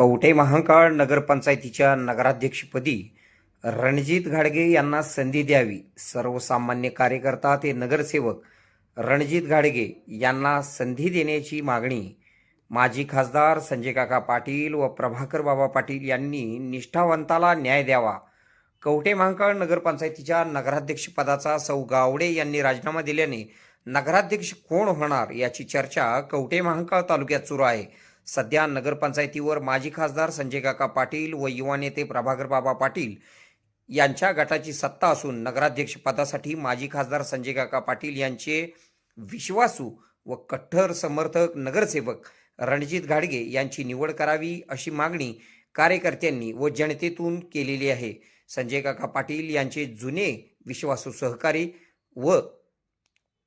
कवठे महांकाळ नगरपंचायतीच्या नगराध्यक्षपदी रणजित घाडगे यांना संधी द्यावी. सर्वसामान्य कार्यकर्ता ते नगरसेवक रणजित घाडगे यांना संधी देण्याची मागणी माजी खासदार संजय काका पाटील व प्रभाकर बाबा पाटील यांनी निष्ठावंताला न्याय द्यावा. कवठे महांकाळ नगरपंचायतीच्या नगराध्यक्षपदाचा सौ गावडे यांनी राजीनामा दिल्याने नगराध्यक्ष कोण होणार याची चर्चा कवठे महांकाळ तालुक्यात सुरू आहे. सध्या नगरपंचायतीवर माजी खासदार संजय काका पाटील व युवा नेते प्रभाकर बाबा पाटील यांच्या गटाची सत्ता असून नगराध्यक्ष पदासाठी माजी खासदार संजय काका पाटील यांचे विश्वासू व कट्टर समर्थक नगरसेवक रणजित घाडगे यांची निवड करावी अशी मागणी कार्यकर्त्यांनी व जनतेतून केलेली आहे. संजय काका पाटील यांचे जुने विश्वासू सहकारी व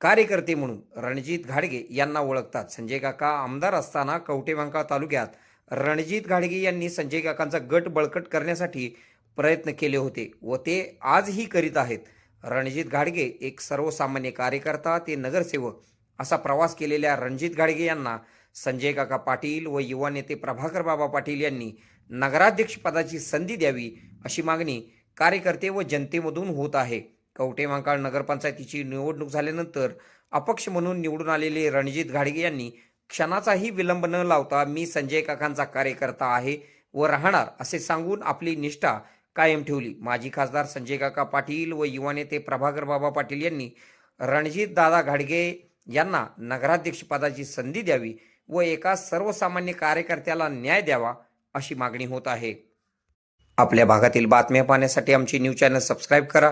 कार्यकर्ते म्हणून रणजित घाडगे यांना ओळखतात. संजय काका आमदार असताना कवटेबांका तालुक्यात रणजित घाडगे यांनी संजय काकांचा गट बळकट करण्यासाठी प्रयत्न केले होते व ते आजही करीत आहेत. रणजित घाडगे एक सर्वसामान्य कार्यकर्ता ते नगरसेवक असा प्रवास केलेल्या रणजित घाडगे यांना संजय काका पाटील व युवा नेते प्रभाकर बाबा पाटील यांनी नगराध्यक्षपदाची संधी द्यावी अशी मागणी कार्यकर्ते व जनतेमधून होत आहे. कवटेमांकाळ नगरपंचायतीची निवडणूक झाल्यानंतर अपक्ष म्हणून निवडून आलेले रणजित घाडगे यांनी क्षणाचाही विलंब न लावता मी संजय काकांचा कार्यकर्ता आहे व राहणार असे सांगून आपली निष्ठा कायम ठेवली. माजी खासदार संजय काका पाटील व युवा नेते प्रभाकर बाबा पाटील यांनी रणजित दादा घाडगे यांना नगराध्यक्षपदाची संधी द्यावी व एका सर्वसामान्य कार्यकर्त्याला न्याय द्यावा अशी मागणी होत आहे. आपल्या भागातील बातम्या पाहण्यासाठी आमची न्यूज चॅनल सबस्क्राईब करा.